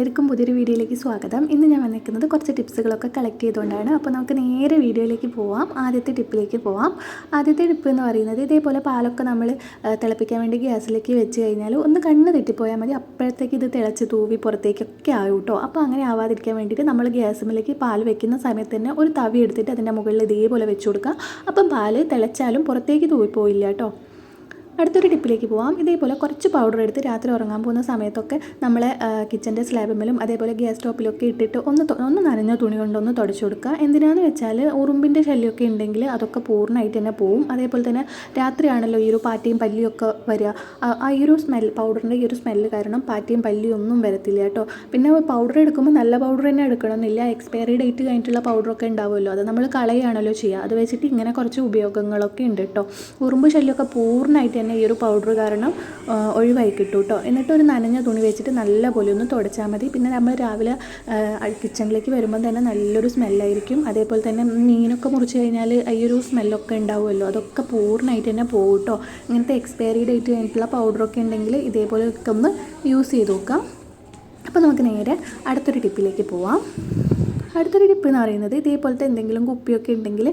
എല്ലാവർക്കും പുതിയൊരു വീഡിയോയിലേക്ക് സ്വാഗതം. ഇന്ന് ഞാൻ വന്നിരിക്കുന്നത് കുറച്ച് ടിപ്സുകളൊക്കെ കളക്ട് ചെയ്തുകൊണ്ടാണ്. അപ്പോൾ നമുക്ക് നേരെ വീഡിയോയിലേക്ക് പോവാം. ആദ്യത്തെ ടിപ്പിലേക്ക് പോവാം. ആദ്യത്തെ ടിപ്പ് എന്ന് പറയുന്നത് ഇതേപോലെ പാലൊക്കെ നമ്മൾ തിളപ്പിക്കാൻ വേണ്ടി ഗ്യാസിലേക്ക് വെച്ച് കഴിഞ്ഞാൽ ഒന്ന് കണ്ണ് തെറ്റിപ്പോയാൽ മതി. അപ്പോഴത്തേക്ക് ഇത് തിളച്ച് തൂവി പുറത്തേക്കൊക്കെ ആവും കേട്ടോ. അപ്പോൾ അങ്ങനെ ആവാതിരിക്കാൻ വേണ്ടിയിട്ട് നമ്മൾ ഗ്യാസിലേക്ക് പാൽ വെക്കുന്ന സമയത്ത് തന്നെ ഒരു തവി എടുത്തിട്ട് അതിന്റെ മുകളിൽ ഇതേപോലെ വെച്ച് കൊടുക്കുക. അപ്പം പാൽ തിളച്ചാലും പുറത്തേക്ക് തൂവിപ്പോയില്ല കേട്ടോ. അടുത്തൊരു ടിപ്പിലേക്ക് പോവാം. ഇതേപോലെ കുറച്ച് പൗഡർ എടുത്ത് രാത്രി ഉറങ്ങാൻ പോകുന്ന സമയത്തൊക്കെ നമ്മൾ കിച്ചന്റെ സ്ലാബിലും അതേപോലെ ഗ്യാസ് സ്റ്റോപ്പിലൊക്കെ ഇട്ടിട്ട് ഒന്ന് ഒന്ന് നനഞ്ഞ തുണി കൊണ്ടൊന്ന് തുടച്ചു കൊടുക്കുക. എന്തിനാണെന്ന് വെച്ചാൽ ഉറുമ്പിന്റെ ശല്യമൊക്കെ ഉണ്ടെങ്കിൽ അതൊക്കെ പൂർണമായിട്ട് തന്നെ പോവും. അതേപോലെ തന്നെ രാത്രിയാണല്ലോ ഈ ഒരു പാറ്റയും പല്ലിയും ഒക്കെ വരിക. ആ- ഈ ഒരു സ്മെൽ പൗഡറിന്റെ ഈ ഒരു സ്മെല്ല് കാരണം പാറ്റയും പല്ലിയും ഒന്നും വരത്തില്ല കേട്ടോ. പിന്നെ പൗഡർ എടുക്കുമ്പോൾ നല്ല പൗഡർ തന്നെ എടുക്കണമെന്നില്ല. എക്സ്പയറി ഡേറ്റ് കഴിഞ്ഞിട്ടുള്ള പൗഡറൊക്കെ ഉണ്ടാവുമല്ലോ. അത് നമ്മൾ കളയുകയാണല്ലോ ചെയ്യുക. അത് വെച്ചിട്ട് ഇങ്ങനെ കുറച്ച് ഉപയോഗങ്ങളൊക്കെ ഉണ്ട് കേട്ടോ. ഉറുമ്പ് ശല്യമൊക്കെ പൂർണമായിട്ട് തന്നെ ഈ ഒരു പൗഡർ കാരണം ഒഴിവായി കിട്ടും കേട്ടോ എന്നിട്ട് ഒരു നനഞ്ഞ തുണി വെച്ചിട്ട് നല്ല പോലെ ഒന്ന് തുടച്ചാൽ മതി. പിന്നെ നമ്മൾ രാവിലെ കിച്ചണിലേക്ക് വരുമ്പോൾ തന്നെ നല്ലൊരു സ്മെല്ലായിരിക്കും അതേപോലെ തന്നെ മീനൊക്കെ മുറിച്ച് കഴിഞ്ഞാൽ ഈ ഒരു സ്മെല്ലൊക്കെ ഉണ്ടാവുമല്ലോ. അതൊക്കെ പൂർണമായിട്ട് തന്നെ പോകും കേട്ടോ ഇങ്ങനത്തെ എക്സ്പയറി ഡേറ്റ് കഴിഞ്ഞിട്ടുള്ള പൗഡറൊക്കെ ഉണ്ടെങ്കിൽ ഇതേപോലെയൊക്കെ ഒന്ന് യൂസ് ചെയ്ത് നോക്കാം. അപ്പോൾ നമുക്ക് നേരെ അടുത്തൊരു ടിപ്പിലേക്ക് പോവാം. അടുത്തൊരു ടിപ്പ് എന്ന് പറയുന്നത് ഇതേപോലത്തെ എന്തെങ്കിലും കുപ്പിയൊക്കെ ഉണ്ടെങ്കിൽ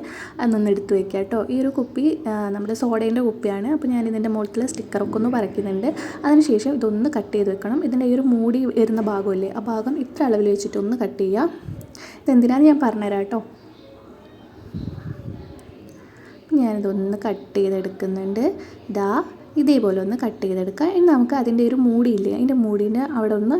അതൊന്ന് എടുത്തു വെക്കുക കേട്ടോ ഈ ഒരു കുപ്പി നമ്മുടെ സോഡേന്റെ കുപ്പിയാണ്. അപ്പോൾ ഞാൻ ഇതിന്റെ മുകളിൽ സ്റ്റിക്കറൊക്കെ ഒന്ന് വരയ്ക്കുന്നുണ്ട്. അതിനുശേഷം ഇതൊന്ന് കട്ട് ചെയ്ത് വെക്കണം. ഇതിന്റെ ഈ ഒരു മൂടി വരുന്ന ഭാഗമല്ലേ ആ ഭാഗം ഇത്ര അളവിൽ വെച്ചിട്ട് ഒന്ന് കട്ട് ചെയ്യുക ഇതെന്തിനാന്ന് ഞാൻ പറഞ്ഞുതരാം കേട്ടോ ഞാനിതൊന്ന് കട്ട് ചെയ്തെടുക്കുന്നുണ്ട്. ഇതാ ഇതേപോലെ ഒന്ന് കട്ട് ചെയ്തെടുക്കുക ഇനി നമുക്ക് അതിന്റെ ഒരു മൂടിയില്ലേ അതിന്റെ മൂടിന്റെ അവിടെ ഒന്ന്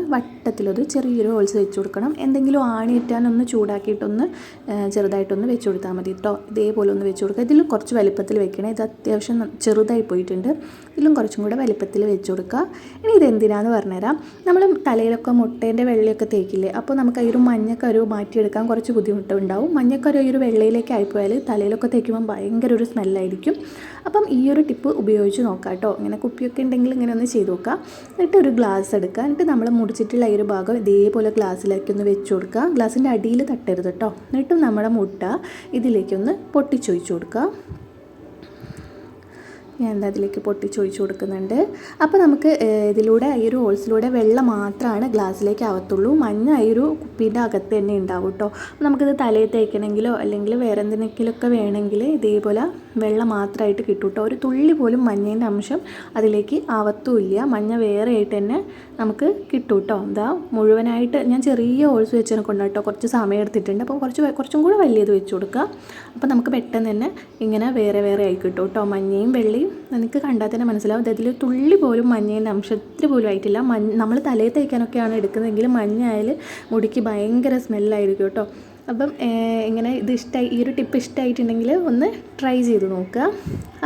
വട്ടത്തിലൊരു ചെറിയൊരു ഹോൾസ് വെച്ച് കൊടുക്കണം. എന്തെങ്കിലും ആണിയിട്ടാനൊന്ന് ചൂടാക്കിയിട്ടൊന്ന് ആ, ചെറുതായിട്ടൊന്ന് വെച്ച് കൊടുത്താൽ മതി കേട്ടോ ഇതേപോലെ ഒന്ന് വെച്ച് കൊടുക്കുക. ഇതിലും കുറച്ച് വലിപ്പത്തിൽ വെക്കണേ. ഇത് അത്യാവശ്യം ചെറുതായി പോയിട്ടുണ്ട്. ഇതിലും കുറച്ചും കൂടെ വലിപ്പത്തിൽ വെച്ച് കൊടുക്കുക. ഇനി ഇത് എന്തിനാന്ന് പറഞ്ഞുതരാം. നമ്മൾ തലയിലൊക്കെ മുട്ടേന്റെ വെള്ളയൊക്കെ തേക്കില്ലേ? അപ്പോൾ നമുക്ക് ഈ ഒരു മഞ്ഞക്കരു മാറ്റിയെടുക്കാൻ കുറച്ച് ബുദ്ധിമുട്ടുണ്ടാവും. മഞ്ഞക്കരു ഈ ഒരു വെള്ളയിലേക്ക് ആയിപ്പോയാൽ തലയിലൊക്കെ തേക്കുമ്പോൾ ഭയങ്കര ഒരു സ്മെല്ലായിരിക്കും. അപ്പം ഈ ഒരു ടിപ്പ് ഉപയോഗിച്ച് നോക്കാം കേട്ടോ ഇങ്ങനെ കുപ്പിയൊക്കെ ഉണ്ടെങ്കിൽ ഇങ്ങനെ ഒന്ന് ചെയ്ത് നോക്കുക എന്നിട്ട് ഒരു ഗ്ലാസ് എടുക്കുക. എന്നിട്ട് നമ്മൾ മുടിച്ചിട്ടുള്ള ഈ ഒരു ഭാഗം ഇതേപോലെ ഗ്ലാസ്സിലേക്ക് ഒന്ന് വെച്ച് കൊടുക്കുക. ഗ്ലാസ്സിന്റെ അടിയിൽ തട്ടരുത് കേട്ടോ എന്നിട്ടും നമ്മുടെ മുട്ട ഇതിലേക്കൊന്ന് പൊട്ടിച്ചൊഴിച്ച് കൊടുക്കുക. ഞാൻ എന്താ അതിലേക്ക് പൊട്ടിച്ചൊഴിച്ച് കൊടുക്കുന്നുണ്ട്. അപ്പോൾ നമുക്ക് ഇതിലൂടെ ഈ ഒരു ഹോൾസിലൂടെ വെള്ളം മാത്രമാണ് ഗ്ലാസ്സിലേക്ക് ആവത്തുള്ളൂ. മഞ്ഞ ഈ ഒരു കുപ്പീന്റെ അകത്ത് തന്നെ ഉണ്ടാവും കേട്ടോ നമുക്കിത് തലയിൽ തേക്കണമെങ്കിലോ അല്ലെങ്കിൽ വേറെ എന്തിനെങ്കിലുമൊക്കെ വേണമെങ്കിൽ ഇതേപോലെ വെള്ളം മാത്രമായിട്ട് കിട്ടും കേട്ടോ ഒരു തുള്ളി പോലും മഞ്ഞേന്റെ അംശം അതിലേക്ക് ആവത്തുമില്ല. മഞ്ഞ വേറെ ആയിട്ട് തന്നെ നമുക്ക് കിട്ടും കേട്ടോ എന്താ മുഴുവനായിട്ട് ഞാൻ ചെറിയ ഓൾസ് വെച്ചതിനെ കൊണ്ട് കേട്ടോ കുറച്ച് സമയം എടുത്തിട്ടുണ്ട്. അപ്പോൾ കുറച്ച് കുറച്ചും കൂടെ വലിയത് വെച്ച് കൊടുക്കുക. അപ്പോൾ നമുക്ക് പെട്ടെന്ന് തന്നെ ഇങ്ങനെ വേറെ വേറെ ആയി കിട്ടും കേട്ടോ. മഞ്ഞയും വെള്ളയും നിങ്ങൾക്ക് കണ്ടാൽ തന്നെ മനസ്സിലാവും. ഇതിൽ തുള്ളി പോലും മഞ്ഞേന്റെ അംശത്തിൽ പോലും ആയിട്ടില്ല. മഞ്ഞ നമ്മൾ തലയിൽ തേക്കാനൊക്കെയാണ് എടുക്കുന്നതെങ്കിൽ മഞ്ഞ മുടിക്ക് ഭയങ്കര സ്മെല്ലായിരിക്കും കേട്ടോ. അപ്പം ഇങ്ങനെ ഇത് ഇഷ്ടമായി ഈ ഒരു ടിപ്പ് ഇഷ്ടമായിട്ടുണ്ടെങ്കിൽ ഒന്ന് ട്രൈ ചെയ്ത് നോക്കുക.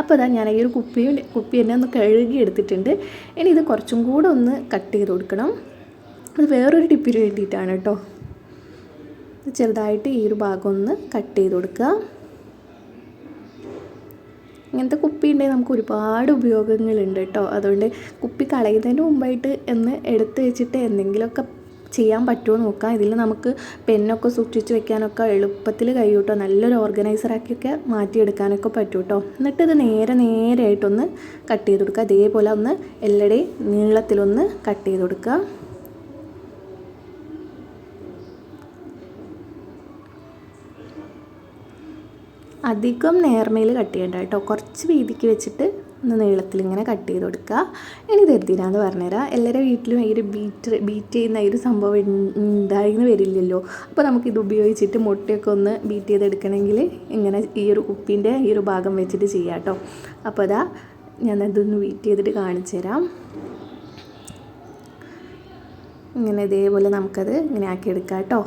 അപ്പോൾ അതാ ഞാൻ ഈ ഒരു കുപ്പിയും കുപ്പി തന്നെ ഒന്ന് കഴുകി എടുത്തിട്ടുണ്ട്. ഇനി ഇത് കുറച്ചും കൂടെ ഒന്ന് കട്ട് ചെയ്ത് കൊടുക്കണം. അത് വേറൊരു ടിപ്പിന് വേണ്ടിയിട്ടാണ് കേട്ടോ. ചെറുതായിട്ട് ഈ ഒരു ഭാഗം ഒന്ന് കട്ട് ചെയ്ത് കൊടുക്കുക. ഇങ്ങനത്തെ കുപ്പി ഉണ്ടെങ്കിൽ നമുക്ക് ഒരുപാട് ഉപയോഗങ്ങളുണ്ട് കേട്ടോ. അതുകൊണ്ട് കുപ്പി കളയുന്നതിന് മുമ്പായിട്ട് ഒന്ന് എടുത്ത് വെച്ചിട്ട് എന്തെങ്കിലുമൊക്കെ ചെയ്യാൻ പറ്റുമോ നോക്കാം. ഇതിൽ നമുക്ക് പെന്നൊക്കെ സൂക്ഷിച്ച് വെക്കാനൊക്കെ എളുപ്പത്തിൽ കഴിയും കേട്ടോ നല്ലൊരു ഓർഗനൈസറാക്കിയൊക്കെ മാറ്റിയെടുക്കാനൊക്കെ പറ്റും കേട്ടോ എന്നിട്ട് ഇത് നേരെ നേരെയായിട്ടൊന്ന് കട്ട് ചെയ്ത് കൊടുക്കുക. അതേപോലെ ഒന്ന് എല്ലാടെയും നീളത്തിലൊന്ന് കട്ട് ചെയ്ത് കൊടുക്കുക. അധികം നേർമയിൽ കട്ട് ചെയ്യണ്ട കേട്ടോ. കുറച്ച് വീതിക്ക് വെച്ചിട്ട് ഒന്ന് നീളത്തിൽ ഇങ്ങനെ കട്ട് ചെയ്ത് കൊടുക്കുക. ഇനി ഇത് പറഞ്ഞുതരാം. എല്ലാവരുടെ വീട്ടിലും ഈ ഒരു ബീറ്റ് ബീറ്റ് ചെയ്യുന്ന ഈ ഒരു സംഭവം ഉണ്ടായിരുന്നു വരില്ലല്ലോ. അപ്പോൾ നമുക്കിത് ഉപയോഗിച്ചിട്ട് മുട്ടയൊക്കെ ഒന്ന് ബീറ്റ് ചെയ്തെടുക്കണമെങ്കിൽ ഇങ്ങനെ ഈ ഒരു ഉപ്പിന്റെ ഈ ഒരു ഭാഗം വെച്ചിട്ട് ചെയ്യാം കേട്ടോ. അപ്പോൾ അതാ ഞാൻ ഇതൊന്ന് ബീറ്റ് ചെയ്തിട്ട് കാണിച്ചു തരാം. ഇങ്ങനെ ഇതേപോലെ നമുക്കത് ഇങ്ങനെ ആക്കിയെടുക്കാം കേട്ടോ.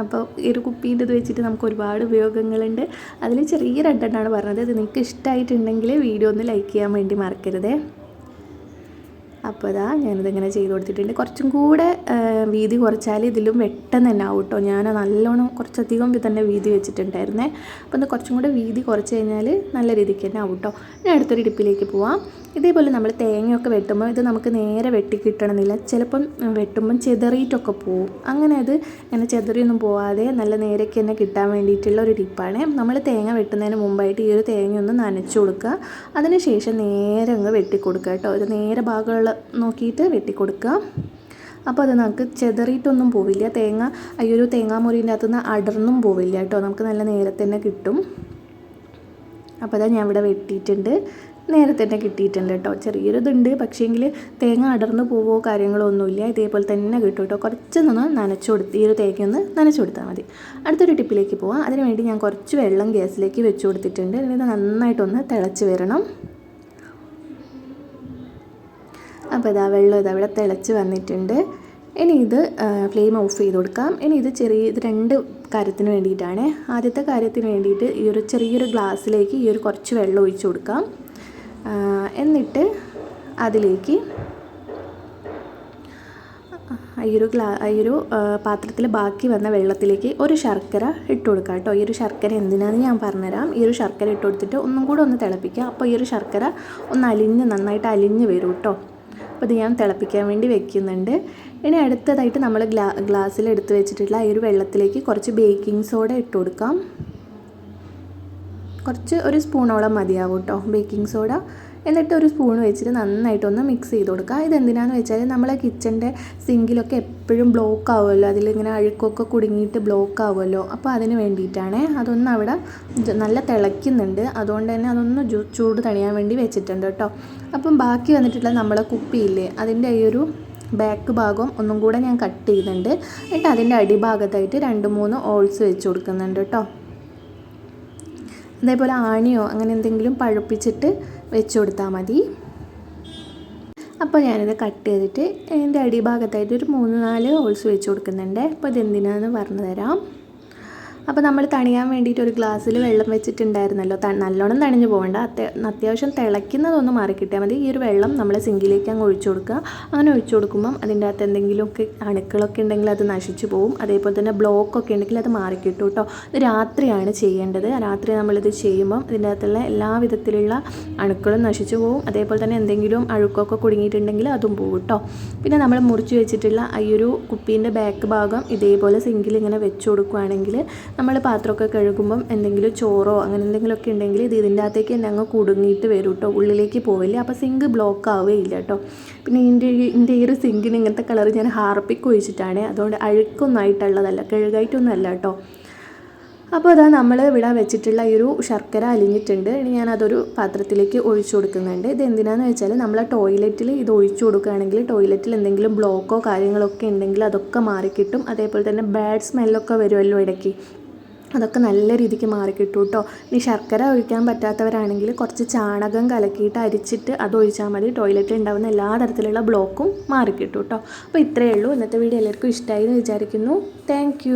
അപ്പോൾ ഈ ഒരു കുപ്പീന്റെ ഇത് വെച്ചിട്ട് നമുക്ക് ഒരുപാട് ഉപയോഗങ്ങളുണ്ട്. അതിൽ ചെറിയ രണ്ടെണ്ണമാണ് പറഞ്ഞത്. ഇത് നിങ്ങൾക്ക് ഇഷ്ടമായിട്ടുണ്ടെങ്കിൽ വീഡിയോ ഒന്ന് ലൈക്ക് ചെയ്യാൻ വേണ്ടി മറക്കരുതേ. അപ്പോൾ ഇതാ ഞാനിതിങ്ങനെ ചെയ്ത് കൊടുത്തിട്ടുണ്ട്. കുറച്ചും കൂടെ വീതി കുറച്ചാൽ ഇതിലും പെട്ടെന്ന് തന്നെ ആവും കേട്ടോ. ഞാൻ നല്ലോണം കുറച്ചധികം തന്നെ വീതി വെച്ചിട്ടുണ്ടായിരുന്നേ. അപ്പോൾ ഒന്ന് കുറച്ചും കൂടെ വീതി കുറച്ച് കഴിഞ്ഞാൽ നല്ല രീതിക്ക് തന്നെ ആവും കേട്ടോ. ഞാൻ അടുത്തൊരു ഇടുപ്പിലേക്ക് പോവാം. ഇതേപോലെ നമ്മൾ തേങ്ങയൊക്കെ വെട്ടുമ്പോൾ ഇത് നമുക്ക് നേരെ വെട്ടി കിട്ടണമെന്നില്ല. ചിലപ്പം വെട്ടുമ്പം ചെതറിയിട്ടൊക്കെ പോവും. അങ്ങനെ അത് ഇങ്ങനെ ചെതറിയൊന്നും പോവാതെ നല്ല നേരൊക്കെ തന്നെ കിട്ടാൻ വേണ്ടിയിട്ടുള്ള ഒരു ടിപ്പാണ്. നമ്മൾ തേങ്ങ വെട്ടുന്നതിന് മുമ്പായിട്ട് ഈ ഒരു തേങ്ങ ഒന്ന് നനച്ചു കൊടുക്കുക. അതിനുശേഷം നേരെ അങ്ങ് വെട്ടി കൊടുക്കുക കേട്ടോ. ഒരു നേരെ ഭാഗമുള്ള നോക്കിയിട്ട് വെട്ടി കൊടുക്കുക. അപ്പോൾ അത് നമുക്ക് ചെതറിയിട്ടൊന്നും പോവില്ല. തേങ്ങ ഈ ഒരു തേങ്ങാമുറിന്റെ അകത്തുനിന്ന് അടർന്നും പോവില്ല കേട്ടോ. നമുക്ക് നല്ല നേരത്തെ തന്നെ കിട്ടും. അപ്പോൾ അതാ ഞാൻ ഇവിടെ വെട്ടിയിട്ടുണ്ട്. നേരത്തെ തന്നെ കിട്ടിയിട്ടുണ്ട് കേട്ടോ. ചെറിയൊരിതുണ്ട്. പക്ഷേ പക്ഷേങ്കിൽ തേങ്ങ അടർന്നു പോവോ കാര്യങ്ങളോ ഒന്നുമില്ല ഇതേപോലെ തന്നെ കിട്ടും കേട്ടോ. കുറച്ചൊന്ന് നനച്ചു കൊടുത്ത് ഈ ഒരു തേങ്ങയൊന്ന് നനച്ചു കൊടുത്താൽ മതി. അടുത്തൊരു ടിപ്പിലേക്ക് പോവാം. അതിനുവേണ്ടി ഞാൻ കുറച്ച് വെള്ളം ഗ്യാസിലേക്ക് വെച്ച് കൊടുത്തിട്ടുണ്ട്. ഇത് നന്നായിട്ടൊന്ന് തിളച്ച് വരണം. അപ്പോൾ ഇതാ വെള്ളം ഇതാ ഇവിടെ തിളച്ച് വന്നിട്ടുണ്ട്. ഇനി ഇത് ഫ്ലെയിം ഓഫ് ചെയ്ത് കൊടുക്കാം. ഇനി ഇത് ചെറിയ ഇത് രണ്ട് കാര്യത്തിന് വേണ്ടിയിട്ടാണ്. ആദ്യത്തെ കാര്യത്തിന് വേണ്ടിയിട്ട് ഈ ഒരു ചെറിയൊരു ഗ്ലാസ്സിലേക്ക് ഈ ഒരു കുറച്ച് വെള്ളം ഒഴിച്ച് കൊടുക്കാം. എന്നിട്ട് അതിലേക്ക് ഈ ഒരു ഗ്ലാ ഈ ഒരു പാത്രത്തിൽ ബാക്കി വന്ന വെള്ളത്തിലേക്ക് ഒരു ശർക്കര ഇട്ട് കൊടുക്കുക കേട്ടോ. ഈ ഒരു ശർക്കര എന്തിനാന്ന് ഞാൻ പറഞ്ഞുതരാം. ഈ ഒരു ശർക്കര ഇട്ട് കൊടുത്തിട്ട് ഒന്നും കൂടെ ഒന്ന് തിളപ്പിക്കുക അപ്പോൾ ഈ ഒരു ശർക്കര ഒന്ന് അലിഞ്ഞ് നന്നായിട്ട് അലിഞ്ഞ് വരും കേട്ടോ. അപ്പോൾ ഇത് ഞാൻ തിളപ്പിക്കാൻ വേണ്ടി വെക്കുന്നുണ്ട്. ഇനി അടുത്തതായിട്ട് നമ്മൾ ഗ്ലാ ഗ്ലാസ്സിൽ എടുത്ത് വെച്ചിട്ടുള്ള ഈ ഒരു വെള്ളത്തിലേക്ക് കുറച്ച് ബേക്കിംഗ് സോഡ ഇട്ട് കൊടുക്കാം. കുറച്ച് ഒരു സ്പൂണോളം മതിയാവും കേട്ടോ ബേക്കിംഗ് സോഡ എന്നിട്ട് ഒരു സ്പൂൺ വെച്ചിട്ട് നന്നായിട്ടൊന്ന് മിക്സ് ചെയ്ത് കൊടുക്കുക. ഇതെന്തിനാന്ന് വെച്ചാൽ നമ്മളെ കിച്ചന്റെ സിങ്കിലൊക്കെ എപ്പോഴും ബ്ലോക്ക് ആവുമല്ലോ അതിലിങ്ങനെ അഴുക്കൊക്കെ കുടുങ്ങിയിട്ട് ബ്ലോക്ക് ആവുമല്ലോ. അപ്പോൾ അതിന് വേണ്ടിയിട്ടാണ് അതൊന്ന് അവിടെ നല്ല തിളയ്ക്കുന്നുണ്ട്. അതുകൊണ്ട് തന്നെ അതൊന്ന് ചൂട് തണിയാൻ വേണ്ടി വെച്ചിട്ടുണ്ട് കേട്ടോ അപ്പം ബാക്കി വന്നിട്ടുള്ള നമ്മളെ കുപ്പിയില്ലേ അതിന്റെ ഈ ഒരു ബാക്ക് ഭാഗം ഒന്നും കൂടെ ഞാൻ കട്ട് ചെയ്യുന്നുണ്ട്. എന്നിട്ട് അതിന്റെ അടിഭാഗത്തായിട്ട് രണ്ട് മൂന്ന് ഓൾസ് വെച്ച് കൊടുക്കുന്നുണ്ട് കേട്ടോ അതേപോലെ ആണിയോ അങ്ങനെ എന്തെങ്കിലും പഴുപ്പിച്ചിട്ട് വെച്ച് കൊടുത്താൽ മതി. അപ്പോൾ ഞാനിത് കട്ട് ചെയ്തിട്ട് അതിന്റെ അടിഭാഗത്തായിട്ട് ഒരു മൂന്ന് നാല് ഹോൾസ് വെച്ച് കൊടുക്കുന്നുണ്ട്. അപ്പോൾ ഇതെന്തിനാന്ന് പറഞ്ഞു തരാം. അപ്പോൾ നമ്മൾ തണിയാൻ വേണ്ടിയിട്ട് ഒരു ഗ്ലാസ്സിൽ വെള്ളം വെച്ചിട്ടുണ്ടായിരുന്നല്ലോ. നല്ലോണം തണിഞ്ഞു പോകേണ്ട. അത്യ അത്യാവശ്യം തിളയ്ക്കുന്നതൊന്ന് മാറി കിട്ടിയാൽ മതി. ഈ ഒരു വെള്ളം നമ്മൾ സിങ്കിലേക്ക് അങ്ങ് ഒഴിച്ചു കൊടുക്കുക. അങ്ങനെ ഒഴിച്ചു കൊടുക്കുമ്പം അതിന്റെ അകത്ത് എന്തെങ്കിലുമൊക്കെ അണുക്കളൊക്കെ ഉണ്ടെങ്കിൽ അത് നശിച്ചു പോകും അതേപോലെ തന്നെ ബ്ലോക്ക് ഒക്കെ ഉണ്ടെങ്കിൽ അത് മാറി കിട്ടും കേട്ടോ ഇത് രാത്രിയാണ് ചെയ്യേണ്ടത്. രാത്രി നമ്മളിത് ചെയ്യുമ്പം ഇതിന്റെ അകത്തുള്ള എല്ലാ വിധത്തിലുള്ള അണുക്കളും നശിച്ചു പോകും അതേപോലെ തന്നെ എന്തെങ്കിലും അഴുക്കൊക്കെ കുടുങ്ങിയിട്ടുണ്ടെങ്കിൽ അതും പോകും കേട്ടോ പിന്നെ നമ്മൾ മുറിച്ച് വെച്ചിട്ടുള്ള ഈ ഒരു കുപ്പീന്റെ ബാക്ക് ഭാഗം ഇതേപോലെ സിങ്കിൽ ഇങ്ങനെ വെച്ച് കൊടുക്കുകയാണെങ്കിൽ നമ്മൾ പാത്രമൊക്കെ കഴുകുമ്പം എന്തെങ്കിലും ചോറോ അങ്ങനെ എന്തെങ്കിലുമൊക്കെ ഉണ്ടെങ്കിൽ ഇത് ഇതിന്റെ അകത്തേക്ക് തന്നെ അങ്ങ് കുടുങ്ങിയിട്ട് വരും കേട്ടോ. ഉള്ളിലേക്ക് പോവില്ല. അപ്പോൾ സിങ്ക് ബ്ലോക്ക് ആവുകയില്ല കേട്ടോ. പിന്നെ ഇതിന്റെ ഇതിന്റെ ഈ ഒരു സിങ്കിന് ഇങ്ങനത്തെ കളർ ഞാൻ ഹാർപ്പിക്ക് ഒഴിച്ചിട്ടാണ്. അതുകൊണ്ട് അഴുക്കൊന്നും ആയിട്ടുള്ളതല്ല കഴുകായിട്ടൊന്നും അല്ല കേട്ടോ. അപ്പോൾ അതാ നമ്മൾ ഇവിടെ വെച്ചിട്ടുള്ള ഈ ഒരു ശർക്കര അലിഞ്ഞിട്ടുണ്ട്. ഇനി ഞാൻ അതൊരു പാത്രത്തിലേക്ക് ഒഴിച്ചു കൊടുക്കുന്നുണ്ട്. ഇത് എന്തിനാന്ന് വെച്ചാൽ നമ്മൾ ടോയ്ലറ്റിൽ ഇത് ഒഴിച്ചു കൊടുക്കുകയാണെങ്കിൽ ടോയ്ലറ്റിൽ എന്തെങ്കിലും ബ്ലോക്കോ കാര്യങ്ങളൊക്കെ ഉണ്ടെങ്കിൽ അതൊക്കെ മാറിക്കിട്ടും. അതേപോലെ തന്നെ ബാഡ് സ്മെല്ലൊക്കെ വരുമല്ലോ ഇടയ്ക്ക്. അതൊക്കെ നല്ല രീതിക്ക് മാറിക്കിട്ടും കേട്ടോ ഇനി ശർക്കര ഒഴിക്കാൻ പറ്റാത്തവരാണെങ്കിൽ കുറച്ച് ചാണകം കലക്കിയിട്ട് അരിച്ചിട്ട് അത് ഒഴിച്ചാൽ മതി. ടോയ്ലറ്റിൽ ഉണ്ടാകുന്ന എല്ലാ തരത്തിലുള്ള ബ്ലോക്കും മാറിക്കിട്ടും കേട്ടോ അപ്പോൾ ഇത്രയേ ഉള്ളൂ. ഇന്നത്തെ വീഡിയോ എല്ലാവർക്കും ഇഷ്ടമായി എന്ന് വിചാരിക്കുന്നു. താങ്ക്